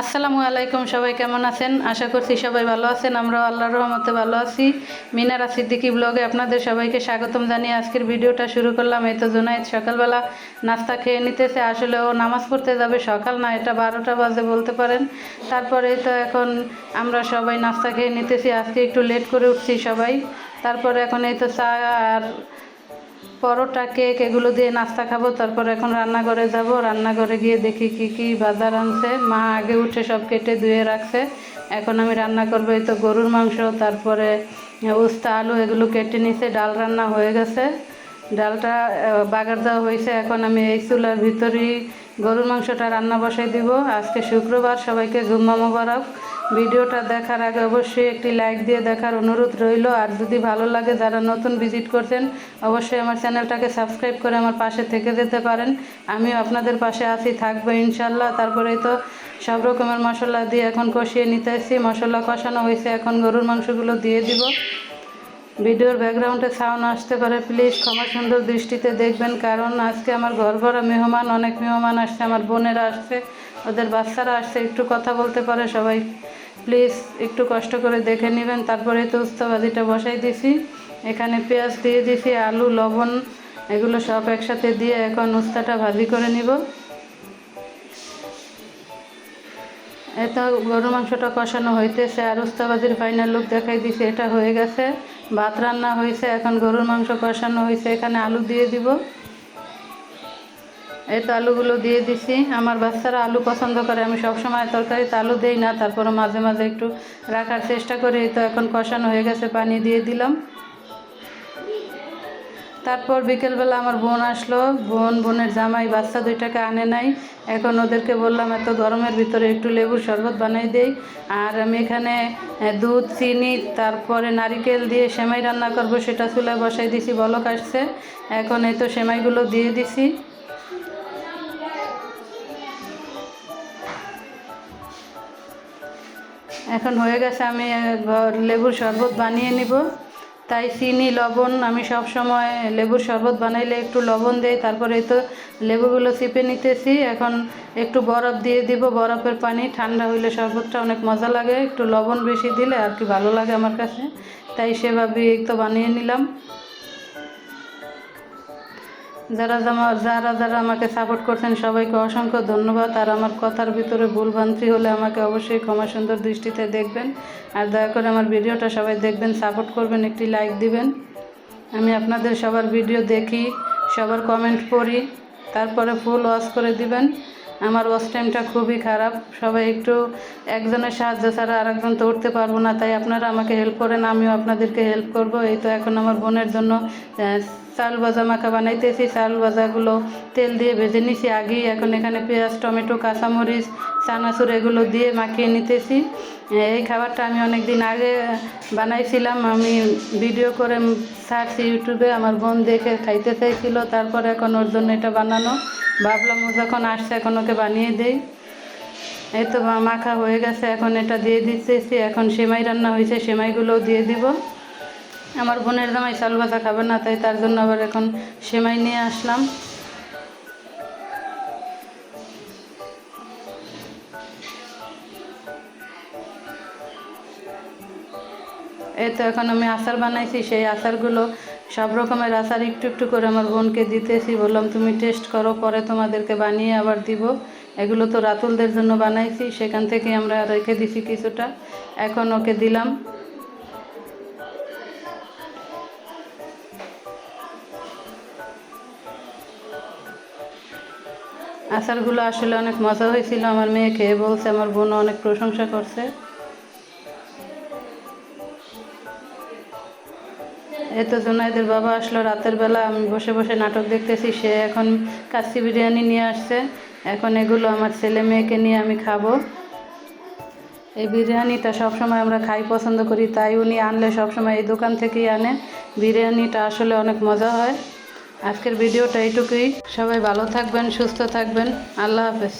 আসসালামু আলাইকুম, সবাই কেমন আছেন? আশা করছি সবাই ভালো আছেন। আমরাও আল্লাহর রহমতে ভালো আছি। মিনারা সিদ্দিকি ব্লগে আপনাদের সবাইকে স্বাগতম জানিয়ে আজকের ভিডিওটা শুরু করলাম। এই তো জোনাইদ সকালবেলা নাস্তা খেয়ে নিতেছে। আসলে ও নামাজ পড়তে যাবে সকাল না, এটা বারোটা বাজে বলতে পারেন। তারপরে তো এখন আমরা সবাই নাস্তা খেয়ে নিতেছি। আজকে একটু লেট করে উঠছি সবাই। তারপরে এখন এই তো চা আর পরোটা, কেক এগুলো দিয়ে নাস্তা খাব, তারপর এখন রান্নাঘরে যাব। রান্নাঘরে গিয়ে দেখি কি কি বাজার আনছে। মা আগে উঠে সব কেটে ধুয়ে রাখছে। এখন আমি রান্না করব এই তো গরুর মাংস, তারপরে উস্তা, আলু এগুলো কেটে নিছে। ডাল রান্না হয়ে গেছে। ডালটা বাগার দেওয়া হয়েছে। এখন আমি এই চুলার ভিতরেই গরুর মাংসটা রান্না বসাই দিব। আজকে শুক্রবার, সবাইকে জুম্মা মোবারক। ভিডিওটা দেখার আগে অবশ্যই একটি লাইক দিয়ে দেখার অনুরোধ রইল। আর যদি ভালো লাগে, যারা নতুন ভিজিট করছেন, অবশ্যই আমার চ্যানেলটাকে সাবস্ক্রাইব করে আমার পাশে থেকে যেতে পারেন। আমিও আপনাদের পাশে আছি, থাকব ইনশাল্লাহ। তারপরেই তো সব রকমের মশলা দিয়ে এখন কষিয়ে নিতে এসেছি। মশলা কষানো হয়েছে, এখন গরুর মাংসগুলো দিয়ে দিব। ভিডিওর ব্যাকগ্রাউন্ডে সাউন্ড আসতে পারে প্লিজ ক্ষমা সুন্দর দৃষ্টিতে দেখবেন, কারণ আজকে আমার ঘর ভরা মেহমান, অনেক মেহমান আসছে, আমার বোনেরা আসছে, ওদের বাচ্চারা আসছে, একটু কথা বলতে পারে সবাই। প্লিজ একটু কষ্ট করে দেখে নেবেন, তারপরে তো উস্তাবাদিটা বসাই দিছি, এখানে পেঁয়াজ দিয়ে দিছি, আলু, লবণ, এগুলো সব একসাথে দিয়ে এখন উস্তাটা ভাজি করে নিব। এত গরু মাংসটা কষানো হইতেছে, আর উস্তাবাজির ফাইনাল লুক দেখাই দিছে, এটা হয়ে গেছে। ভাত রান্না হয়েছে, এখন গরুর মাংস কষানো হয়েছে, এখানে আলু দিয়ে দিব। এই তো আলুগুলো দিয়ে দিছি। আমার বাচ্চারা আলু পছন্দ করে, আমি সবসময় তরকারিতে আলু দেই না তারপরে মাঝে মাঝে একটু রাখার চেষ্টা করি। তো এখন কষানো হয়ে গেছে, পানি দিয়ে দিলাম। তারপর বিকেলবেলা আমার বোন আসলো। বোন, বোনের জামাই, বাচ্চা দুইটাকে আনে নাই। এখন ওদেরকে বললাম, এত গরমের ভিতরে একটু লেবুর শরবত বানাই দেই। আর আমি এখানে দুধ, চিনি, তারপরে নারিকেল দিয়ে সেমাই রান্না করব, সেটা চুলায় বসাই দিছি, বলক আসছে। এখন এই তো সেমাইগুলো দিয়ে দিছি। এখন হয়ে গেছে, আমি লেবুর শরবত বানিয়ে নিব। তাই চিনি, লবণ, আমি সব সময় লেবুর শরবত বানাইলে একটু লবণ দেই, তারপরে তো লেবুগুলো চিপে নিতেছি। এখন একটু বরফ দিয়ে দিব, বরফের পানি, ঠান্ডা হইলে শরবতটা অনেক মজা লাগে, একটু লবণ বেশি দিলে আর কি ভালো লাগে আমার কাছে। তাই সেভাবে তো বানিয়ে নিলাম। যারা যারা যারা আমাকে সাপোর্ট করছেন, সবাইকে অসংখ্য ধন্যবাদ। আর আমার কথার ভিতরে ভুলভ্রান্তি হলে আমাকে অবশ্যই ক্ষমা সুন্দর দৃষ্টিতে দেখবেন। আর দয়া করে আমার ভিডিওটা সবাই দেখবেন সাপোর্ট করবেন, একটি লাইক দিবেন। আমি আপনাদের সবার ভিডিও দেখি, সবার কমেন্ট পড়ি, তারপরে ফুল ওয়াশ করে দিবেন। আমার ওয়াশ টাইমটা খুবই খারাপ। সবাই একটু একজনের সাহায্য ছাড়া আরেকজন তো উঠতে পারব না, তাই আপনারা আমাকে হেল্প করেন, আমিও আপনাদেরকে হেল্প করব। এই তো এখন আমার বোনের জন্য চাল ভাজা মাখা বানাইতেছি। চাল ভাজাগুলো তেল দিয়ে ভেজে নিছি। আগেই এখন এখানে পেঁয়াজ, টমেটো, কাঁচামরিচ, চানাচুর এগুলো দিয়ে মাখিয়ে নিতেছি। এই খাবারটা আমি অনেক দিন আগে বানাইছিলাম। আমি ভিডিও করে ছাড়ছি ইউটিউবে। আমার বোন দেখে খাইতে চাইছিল, তারপর এখন ওর জন্য এটা বানানো। ভাবলাম ও যখন আসছে এখন ওকে বানিয়ে দেই। এই তো মাখা হয়ে গেছে, এখন এটা দিয়ে দিতেছি। এখন সেমাই রান্না হয়েছে, সেমাইগুলোও দিয়ে দিব। আমার বোনের জামাই চাল ভাজা খাবে না, তাই তার জন্য আবার এখন সেমাই নিয়ে আসলাম। এই তো এখন আমি আচার বানাইছি, সেই আচারগুলো সব রকমের আচার একটু একটু করে আমার বোনকে দিতেছি। বললাম, তুমি টেস্ট করো, পরে তোমাদেরকে বানিয়ে আবার দিব। এগুলো তো রাতুলদের জন্য বানাইছি, সেখান থেকে আমরা রেখে দিছি কিছুটা। এখন ওকে দিলাম। আচারগুলো আসলে অনেক মজা হয়েছিল। আমার মেয়ে খেয়ে বলছে, আমার বোন অনেক প্রশংসা করছে। এই তো জোনাইদের বাবা আসলো রাতের বেলা, আমি বসে বসে নাটক দেখতেছি, সে এখন কাচ্চি বিরিয়ানি নিয়ে আসছে। এখন এগুলো আমার ছেলে মেয়েকে নিয়ে আমি খাব। এই বিরিয়ানিটা সবসময় আমরা খাই, পছন্দ করি, তাই উনি আনলে সবসময় এই দোকান থেকেই আনে। বিরিয়ানিটা আসলে অনেক মজা হয়। আজকের ভিডিওটা এইটুকুই। সবাই ভালো থাকবেন, সুস্থ থাকবেন। আল্লাহ হাফেজ।